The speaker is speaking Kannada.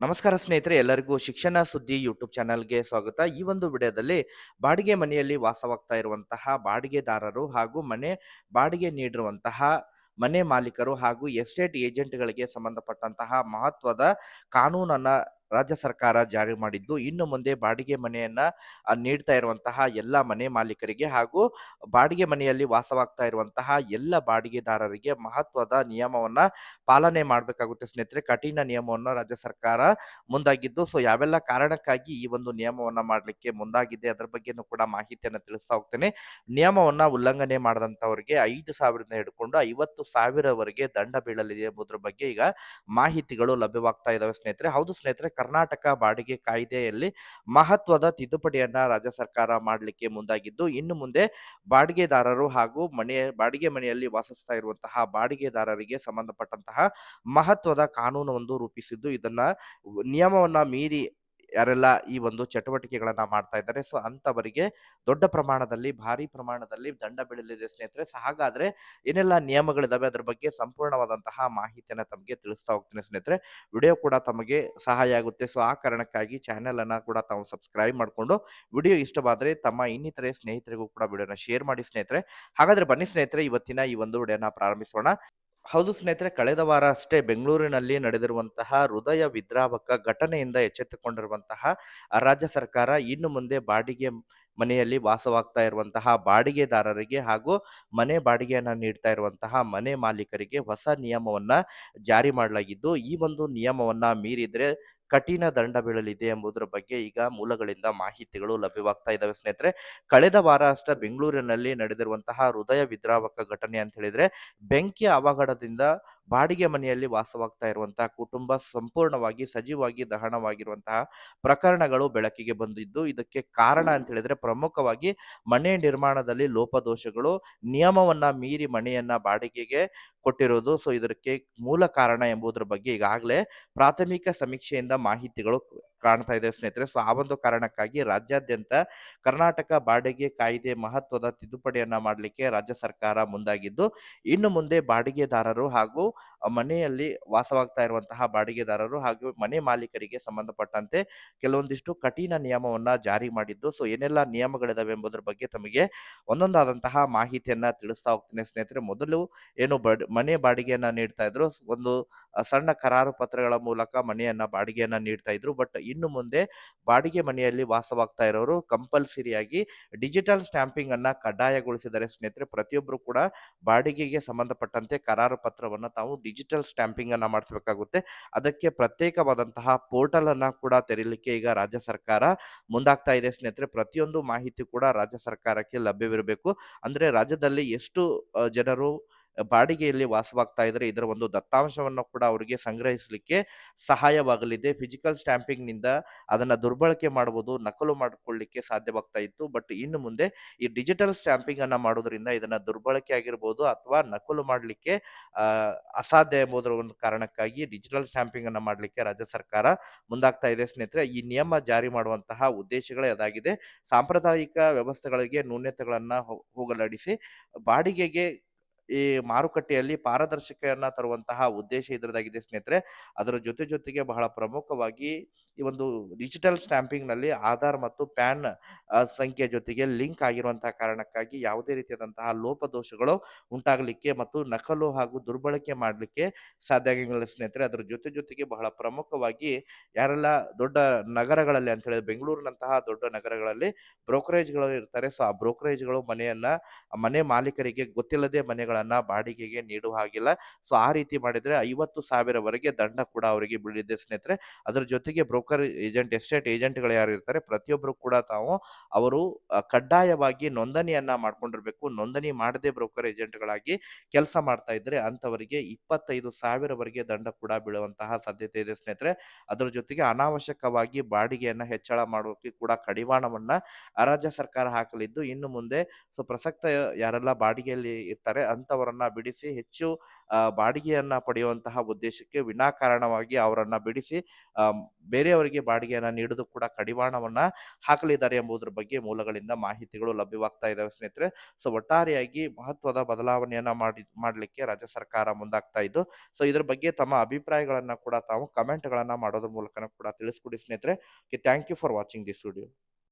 ನಮಸ್ಕಾರ ಸ್ನೇಹಿತರೆ, ಎಲ್ಲರಿಗೂ ಶಿಕ್ಷಣ ಸುದ್ದಿ ಯೂಟ್ಯೂಬ್ ಚಾನಲ್ಗೆ ಸ್ವಾಗತ. ಈ ಒಂದು ವಿಡಿಯೋದಲ್ಲಿ ಬಾಡಿಗೆ ಮನೆಯಲ್ಲಿ ವಾಸವಾಗ್ತಾ ಇರುವಂತಹ ಬಾಡಿಗೆದಾರರು ಹಾಗೂ ಮನೆ ಬಾಡಿಗೆ ನೀಡಿರುವಂತಹ ಮನೆ ಮಾಲೀಕರು ಹಾಗೂ ಎಸ್ಟೇಟ್ ಏಜೆಂಟ್ಗಳಿಗೆ ಸಂಬಂಧಪಟ್ಟಂತಹ ಮಹತ್ವದ ಕಾನೂನನ್ನ ರಾಜ್ಯ ಸರ್ಕಾರ ಜಾರಿ ಮಾಡಿದ್ದು, ಇನ್ನು ಮುಂದೆ ಬಾಡಿಗೆ ಮನೆಯನ್ನ ನೀಡ್ತಾ ಇರುವಂತಹ ಎಲ್ಲ ಮನೆ ಮಾಲೀಕರಿಗೆ ಹಾಗೂ ಬಾಡಿಗೆ ಮನೆಯಲ್ಲಿ ವಾಸವಾಗ್ತಾ ಇರುವಂತಹ ಎಲ್ಲ ಬಾಡಿಗೆದಾರರಿಗೆ ಮಹತ್ವದ ನಿಯಮವನ್ನ ಪಾಲನೆ ಮಾಡಬೇಕಾಗುತ್ತೆ ಸ್ನೇಹಿತರೆ. ಕಠಿಣ ನಿಯಮವನ್ನು ರಾಜ್ಯ ಸರ್ಕಾರ ಮುಂದಾಗಿದ್ದು, ಸೊ, ಯಾವೆಲ್ಲ ಕಾರಣಕ್ಕಾಗಿ ಈ ಒಂದು ನಿಯಮವನ್ನ ಮಾಡಲಿಕ್ಕೆ ಮುಂದಾಗಿದೆ ಅದರ ಬಗ್ಗೆನೂ ಕೂಡ ಮಾಹಿತಿಯನ್ನು ತಿಳಿಸ್ತಾ ಹೋಗ್ತೇನೆ. ನಿಯಮವನ್ನ ಉಲ್ಲಂಘನೆ ಮಾಡದಂತವರಿಗೆ ಐದು ಸಾವಿರದಿಂದ ಹಿಡ್ಕೊಂಡು ಐವತ್ತು ಸಾವಿರವರೆಗೆ ದಂಡ ಬೀಳಲಿದೆ ಎಂಬುದರ ಬಗ್ಗೆ ಈಗ ಮಾಹಿತಿಗಳು ಲಭ್ಯವಾಗ್ತಾ ಇದಾವೆ ಸ್ನೇಹಿತರೆ. ಹೌದು ಸ್ನೇಹಿತರೆ ಕರ್ನಾಟಕ ಬಾಡಿಗೆ ಕಾಯ್ದೆಯಲ್ಲಿ ಮಹತ್ವದ ತಿದ್ದುಪಡಿಯನ್ನ ರಾಜ್ಯ ಸರ್ಕಾರ ಮಾಡಲಿಕ್ಕೆ ಮುಂದಾಗಿದ್ದು, ಇನ್ನು ಮುಂದೆ ಬಾಡಿಗೆದಾರರು ಹಾಗೂ ಮನೆ, ಬಾಡಿಗೆ ಮನೆಯಲ್ಲಿ ವಾಸಿಸ್ತಾ ಇರುವಂತಹ ಬಾಡಿಗೆದಾರರಿಗೆ ಸಂಬಂಧಪಟ್ಟಂತಹ ಮಹತ್ವದ ಕಾನೂನು ಒಂದು ರೂಪಿಸಿದ್ದು, ಇದನ್ನ ನಿಯಮವನ್ನ ಮೀರಿ ಯಾರೆಲ್ಲ ಈ ಒಂದು ಚಟುವಟಿಕೆಗಳನ್ನ ಮಾಡ್ತಾ ಇದ್ದಾರೆ. ಸೊ ಅಂತವರಿಗೆ ದೊಡ್ಡ ಪ್ರಮಾಣದಲ್ಲಿ, ಭಾರಿ ಪ್ರಮಾಣದಲ್ಲಿ ದಂಡ ಬೀಳಲಿದೆ ಸ್ನೇಹಿತರೆ. ಸೊ ಹಾಗಾದ್ರೆ ಏನೆಲ್ಲ ನಿಯಮಗಳಿದಾವೆ ಅದ್ರ ಬಗ್ಗೆ ಸಂಪೂರ್ಣವಾದಂತಹ ಮಾಹಿತಿಯನ್ನ ತಮಗೆ ತಿಳಿಸ್ತಾ ಹೋಗ್ತೀನಿ ಸ್ನೇಹಿತರೆ. ವಿಡಿಯೋ ಕೂಡ ತಮಗೆ ಸಹಾಯ ಆಗುತ್ತೆ. ಸೊ ಆ ಕಾರಣಕ್ಕಾಗಿ ಚಾನೆಲ್ ಅನ್ನ ಕೂಡ ತಾವು ಸಬ್ಸ್ಕ್ರೈಬ್ ಮಾಡಿಕೊಂಡು ವಿಡಿಯೋ ಇಷ್ಟವಾದರೆ ತಮ್ಮ ಇನ್ನಿತರೆ ಸ್ನೇಹಿತರಿಗೂ ಕೂಡ ವಿಡಿಯೋನ ಶೇರ್ ಮಾಡಿ ಸ್ನೇಹಿತರೆ. ಹಾಗಾದ್ರೆ ಬನ್ನಿ ಸ್ನೇಹಿತರೆ, ಇವತ್ತಿನ ಈ ಒಂದು ವಿಡಿಯೋನ ಪ್ರಾರಂಭಿಸೋಣ. ಹೌದು ಸ್ನೇಹಿತರೆ, ಕಳೆದ ವಾರ ಅಷ್ಟೇ ಬೆಂಗಳೂರಿನಲ್ಲಿ ನಡೆದಿರುವಂತಹ ಹೃದಯ ವಿದ್ರಾವಕ ಘಟನೆಯಿಂದ ಎಚ್ಚೆತ್ತುಕೊಂಡಿರುವಂತಹ ರಾಜ್ಯ ಸರ್ಕಾರ ಇನ್ನು ಮುಂದೆ ಬಾಡಿಗೆ ಮನೆಯಲ್ಲಿ ವಾಸವಾಗ್ತಾ ಇರುವಂತಹ ಬಾಡಿಗೆದಾರರಿಗೆ ಹಾಗೂ ಮನೆ ಬಾಡಿಗೆಯನ್ನು ನೀಡ್ತಾ ಇರುವಂತಹ ಮನೆ ಮಾಲೀಕರಿಗೆ ಹೊಸ ನಿಯಮವನ್ನ ಜಾರಿ ಮಾಡಲಾಗಿದ್ದು, ಈ ಒಂದು ನಿಯಮವನ್ನ ಮೀರಿದ್ರೆ ಕಠಿಣ ದಂಡ ಬೀಳಲಿದೆ ಎಂಬುದರ ಬಗ್ಗೆ ಈಗ ಮೂಲಗಳಿಂದ ಮಾಹಿತಿಗಳು ಲಭ್ಯವಾಗ್ತಾ ಇದ್ದಾವೆ ಸ್ನೇಹಿತರೆ. ಕಳೆದ ವಾರ ಅಷ್ಟೇ ಬೆಂಗಳೂರಿನಲ್ಲಿ ನಡೆದಿರುವಂತಹ ಹೃದಯ ವಿದ್ರಾವಕ ಘಟನೆ ಅಂತ ಹೇಳಿದ್ರೆ ಬೆಂಕಿ ಅವಘಡದಿಂದ ಬಾಡಿಗೆ ಮನೆಯಲ್ಲಿ ವಾಸವಾಗ್ತಾ ಇರುವಂತಹ ಕುಟುಂಬ ಸಂಪೂರ್ಣವಾಗಿ ಸಜೀವಾಗಿ ದಹನವಾಗಿರುವಂತಹ ಪ್ರಕರಣಗಳು ಬೆಳಕಿಗೆ ಬಂದಿದ್ದು ಇದಕ್ಕೆ ಕಾರಣ ಅಂತ ಹೇಳಿದ್ರೆ ಪ್ರಮುಖವಾಗಿ ಮನೆ ನಿರ್ಮಾಣದಲ್ಲಿ ಲೋಪದೋಷಗಳು, ನಿಯಮವನ್ನ ಮೀರಿ ಮನೆಯನ್ನ ಬಾಡಿಗೆಗೆ ಕೊಟ್ಟಿರೋದು. ಸೊ ಇದಕ್ಕೆ ಮೂಲ ಕಾರಣ ಎಂಬುದರ ಬಗ್ಗೆ ಈಗಾಗಲೇ ಪ್ರಾಥಮಿಕ ಸಮೀಕ್ಷೆಯಿಂದ ಮಾಹಿತಿಗಳು ಕಾಣ್ತಾ ಇದೆ ಸ್ನೇಹಿತರೆ. ಸೊ, ಆ ಒಂದು ಕಾರಣಕ್ಕಾಗಿ ರಾಜ್ಯಾದ್ಯಂತ ಕರ್ನಾಟಕ ಬಾಡಿಗೆ ಕಾಯ್ದೆ ಮಹತ್ವದ ತಿದ್ದುಪಡಿಯನ್ನ ಮಾಡಲಿಕ್ಕೆ ರಾಜ್ಯ ಸರ್ಕಾರ ಮುಂದಾಗಿದ್ದು, ಇನ್ನು ಮುಂದೆ ಬಾಡಿಗೆದಾರರು ಹಾಗೂ ಮನೆಯಲ್ಲಿ ವಾಸವಾಗ್ತಾ ಇರುವಂತಹ ಬಾಡಿಗೆದಾರರು ಹಾಗೂ ಮನೆ ಮಾಲೀಕರಿಗೆ ಸಂಬಂಧಪಟ್ಟಂತೆ ಕೆಲವೊಂದಿಷ್ಟು ಕಠಿಣ ನಿಯಮವನ್ನ ಜಾರಿ ಮಾಡಿದ್ದು, ಸೊ, ಏನೆಲ್ಲ ನಿಯಮಗಳಿದಾವೆ ಎಂಬುದರ ಬಗ್ಗೆ ತಮಗೆ ಒಂದೊಂದಾದಂತಹ ಮಾಹಿತಿಯನ್ನ ತಿಳಿಸ್ತಾ ಹೋಗ್ತೀನಿ ಸ್ನೇಹಿತರೆ. ಮೊದಲು ಏನು ಮನೆ ಬಾಡಿಗೆಯನ್ನ ನೀಡ್ತಾ ಇದ್ರು. ಒಂದು ಸಣ್ಣ ಕರಾರು ಪತ್ರಗಳ ಮೂಲಕ ಮನೆಯನ್ನ ಬಾಡಿಗೆಯನ್ನ ನೀಡ್ತಾ ಇದ್ರು. ಬಟ್ ಇನ್ನು ಮುಂದೆ ಬಾಡಿಗೆ ಮನೆಯಲ್ಲಿ ವಾಸವಾಗ್ತಾ ಇರೋರು ಕಂಪಲ್ಸರಿಯಾಗಿ ಡಿಜಿಟಲ್ ಸ್ಟ್ಯಾಂಪಿಂಗ್ ಅನ್ನ ಕಡ್ಡಾಯಗೊಳಿಸಿದ್ದಾರೆ ಸ್ನೇಹಿತರೆ ಪ್ರತಿಯೊಬ್ಬರು ಕೂಡ ಬಾಡಿಗೆಗೆ ಸಂಬಂಧಪಟ್ಟಂತೆ ಕರಾರು ಪತ್ರವನ್ನು ತಾವು ಡಿಜಿಟಲ್ ಸ್ಟ್ಯಾಂಪಿಂಗ್ ಅನ್ನ ಮಾಡಿಸಬೇಕಾಗುತ್ತೆ. ಅದಕ್ಕೆ ಪ್ರತ್ಯೇಕವಾದಂತಹ ಪೋರ್ಟಲ್ ಅನ್ನ ಕೂಡ ತೆರೀಲಿಕ್ಕೆ ಈಗ ರಾಜ್ಯ ಸರ್ಕಾರ ಮುಂದಾಗ್ತಾ ಇದೆ ಸ್ನೇಹಿತರೆ. ಪ್ರತಿಯೊಂದು ಮಾಹಿತಿ ಕೂಡ ರಾಜ್ಯ ಸರ್ಕಾರಕ್ಕೆ ಲಭ್ಯವಿರಬೇಕು. ಅಂದ್ರೆ ರಾಜ್ಯದಲ್ಲಿ ಎಷ್ಟು ಜನರು ಬಾಡಿಗೆಯಲ್ಲಿ ವಾಸವಾಗ್ತಾ ಇದ್ದಾರೆ ಇದರ ಒಂದು ದತ್ತಾಂಶವನ್ನು ಕೂಡ ಅವರಿಗೆ ಸಂಗ್ರಹಿಸಲಿಕ್ಕೆ ಸಹಾಯವಾಗಲಿದೆ. ಫಿಸಿಕಲ್ ಸ್ಟ್ಯಾಂಪಿಂಗ್ನಿಂದ ಅದನ್ನ ದುರ್ಬಳಕೆ ಮಾಡಬಹುದು ನಕಲು ಮಾಡಿಕೊಳ್ಳಿಕ್ಕೆ ಸಾಧ್ಯವಾಗ್ತಾ ಇತ್ತು. ಬಟ್ ಇನ್ನು ಮುಂದೆ ಈ ಡಿಜಿಟಲ್ ಸ್ಟ್ಯಾಂಪಿಂಗ್ ಅನ್ನ ಮಾಡೋದ್ರಿಂದ ಇದನ್ನ ದುರ್ಬಳಕೆ ಆಗಿರ್ಬೋದು ಅಥವಾ ನಕಲು ಮಾಡಲಿಕ್ಕೆ ಅಸಾಧ್ಯ ಎಂಬುದರ ಒಂದು ಕಾರಣಕ್ಕಾಗಿ ಡಿಜಿಟಲ್ ಸ್ಟ್ಯಾಂಪಿಂಗ್ ಅನ್ನ ಮಾಡಲಿಕ್ಕೆ ರಾಜ್ಯ ಸರ್ಕಾರ ಮುಂದಾಗ್ತಾ ಇದೆ ಸ್ನೇಹಿತರೆ. ಈ ನಿಯಮ ಜಾರಿ ಮಾಡುವಂತಹ ಉದ್ದೇಶಗಳೇ ಅದಾಗಿದೆ. ಸಾಂಪ್ರದಾಯಿಕ ವ್ಯವಸ್ಥೆಗಳಿಗೆ ನ್ಯೂನ್ಯತೆಗಳನ್ನ ಹೋಗಲಾಡಿಸಿ, ಬಾಡಿಗೆಗೆ ಈ ಮಾರುಕಟ್ಟೆಯಲ್ಲಿ ಪಾರದರ್ಶಕನ್ನ ತರುವಂತಹ ಉದ್ದೇಶ ಇದರದಾಗಿದೆ ಸ್ನೇಹಿತರೆ. ಅದರ ಜೊತೆ ಜೊತೆಗೆ ಬಹಳ ಪ್ರಮುಖವಾಗಿ ಈ ಒಂದು ಡಿಜಿಟಲ್ ಸ್ಟ್ಯಾಂಪಿಂಗ್ನಲ್ಲಿ ಆಧಾರ್ ಮತ್ತು ಪ್ಯಾನ್ ಸಂಖ್ಯೆ ಜೊತೆಗೆ ಲಿಂಕ್ ಆಗಿರುವಂತಹ ಕಾರಣಕ್ಕಾಗಿ ಯಾವುದೇ ರೀತಿಯಾದಂತಹ ಲೋಪದೋಷಗಳು ಉಂಟಾಗಲಿಕ್ಕೆ ಮತ್ತು ನಕಲು ಹಾಗೂ ದುರ್ಬಳಕೆ ಮಾಡಲಿಕ್ಕೆ ಸಾಧ್ಯ ಆಗಿಲ್ಲ ಸ್ನೇಹಿತರೆ. ಅದರ ಜೊತೆ ಜೊತೆಗೆ ಬಹಳ ಪ್ರಮುಖವಾಗಿ ಯಾರೆಲ್ಲ ದೊಡ್ಡ ನಗರಗಳಲ್ಲಿ ಅಂತ ಹೇಳಿದ್ರೆ ಬೆಂಗಳೂರಿನಂತಹ ದೊಡ್ಡ ನಗರಗಳಲ್ಲಿ ಬ್ರೋಕರೇಜ್ಗಳು ಇರ್ತಾರೆ. ಸೊ ಆ ಬ್ರೋಕರೇಜ್ಗಳು ಮನೆಯನ್ನ, ಮನೆ ಮಾಲೀಕರಿಗೆ ಗೊತ್ತಿಲ್ಲದೆ ಮನೆಗಳನ್ನ ಬಾಡಿಗೆಗೆ ನೀಡುವ ಹಾಗಿಲ್ಲ. ಸೊ ಆ ರೀತಿ ಮಾಡಿದ್ರೆ ಐವತ್ತು ಸಾವಿರವರೆಗೆ ದಂಡ ಕೂಡ ಅವರಿಗೆ ಬೀಳಿದೆ ಸ್ನೇಹಿತರೆ. ಅದರ ಜೊತೆಗೆ ಬ್ರೋಕರ್ ಏಜೆಂಟ್, ಎಸ್ಟೇಟ್ ಏಜೆಂಟ್ಗಳು ಯಾರು ಇರ್ತಾರೆ ಪ್ರತಿಯೊಬ್ಬರು ಕೂಡ ತಾವು ಅವರು ಕಡ್ಡಾಯವಾಗಿ ನೋಂದಣಿಯನ್ನ ಮಾಡ್ಕೊಂಡಿರ್ಬೇಕು. ನೋಂದಣಿ ಮಾಡದೆ ಬ್ರೋಕರ್ ಏಜೆಂಟ್ಗಳಾಗಿ ಕೆಲಸ ಮಾಡ್ತಾ ಇದ್ರೆ ಅಂತವರಿಗೆ ಇಪ್ಪತ್ತೈದು ಸಾವಿರವರೆಗೆ ದಂಡ ಕೂಡ ಬೀಳುವಂತಹ ಸಾಧ್ಯತೆ ಇದೆ ಸ್ನೇಹಿತರೆ. ಅದರ ಜೊತೆಗೆ ಅನಾವಶ್ಯಕವಾಗಿ ಬಾಡಿಗೆಯನ್ನ ಹೆಚ್ಚಳ ಮಾಡೋಕೆ ಕೂಡ ಕಡಿವಾಣವನ್ನ ರಾಜ್ಯ ಸರ್ಕಾರ ಹಾಕಲಿದ್ದು ಇನ್ನು ಮುಂದೆ. ಸೊ ಪ್ರಸಕ್ತ ಯಾರೆಲ್ಲ ಬಾಡಿಗೆಯಲ್ಲಿ ಇರ್ತಾರೆ ಅಂತವರನ್ನ ಬಿಡಿಸಿ ಹೆಚ್ಚು ಬಾಡಿಗೆಯನ್ನ ಪಡೆಯುವಂತಹ ಉದ್ದೇಶಕ್ಕೆ ವಿನಾಕಾರಣವಾಗಿ ಅವರನ್ನ ಬಿಡಿಸಿ ಬೇರೆಯವರಿಗೆ ಬಾಡಿಗೆಯನ್ನ ನೀಡುದು ಕೂಡ ಕಡಿವಾಣವನ್ನ ಹಾಕಲಿದ್ದಾರೆ ಎಂಬುದರ ಬಗ್ಗೆ ಮೂಲಗಳಿಂದ ಮಾಹಿತಿಗಳು ಲಭ್ಯವಾಗ್ತಾ ಇದಾವೆ ಸ್ನೇಹಿತರೆ. ಸೊ ಒಟ್ಟಾರೆಯಾಗಿ ಮಹತ್ವದ ಬದಲಾವಣೆಯನ್ನ ಮಾಡಿ, ಮಾಡಲಿಕ್ಕೆ ರಾಜ್ಯ ಸರ್ಕಾರ ಮುಂದಾಗ್ತಾ ಇದ್ದು ಸೊ ಇದ್ರ ಬಗ್ಗೆ ತಮ್ಮ ಅಭಿಪ್ರಾಯಗಳನ್ನ ಕೂಡ ತಾವು ಕಮೆಂಟ್ಗಳನ್ನ ಮಾಡೋದ್ರ ಮೂಲಕ ಕೂಡ ತಿಳಿಸ್ಕೊಡಿ ಸ್ನೇಹಿತರೆ. Thank you for watching this video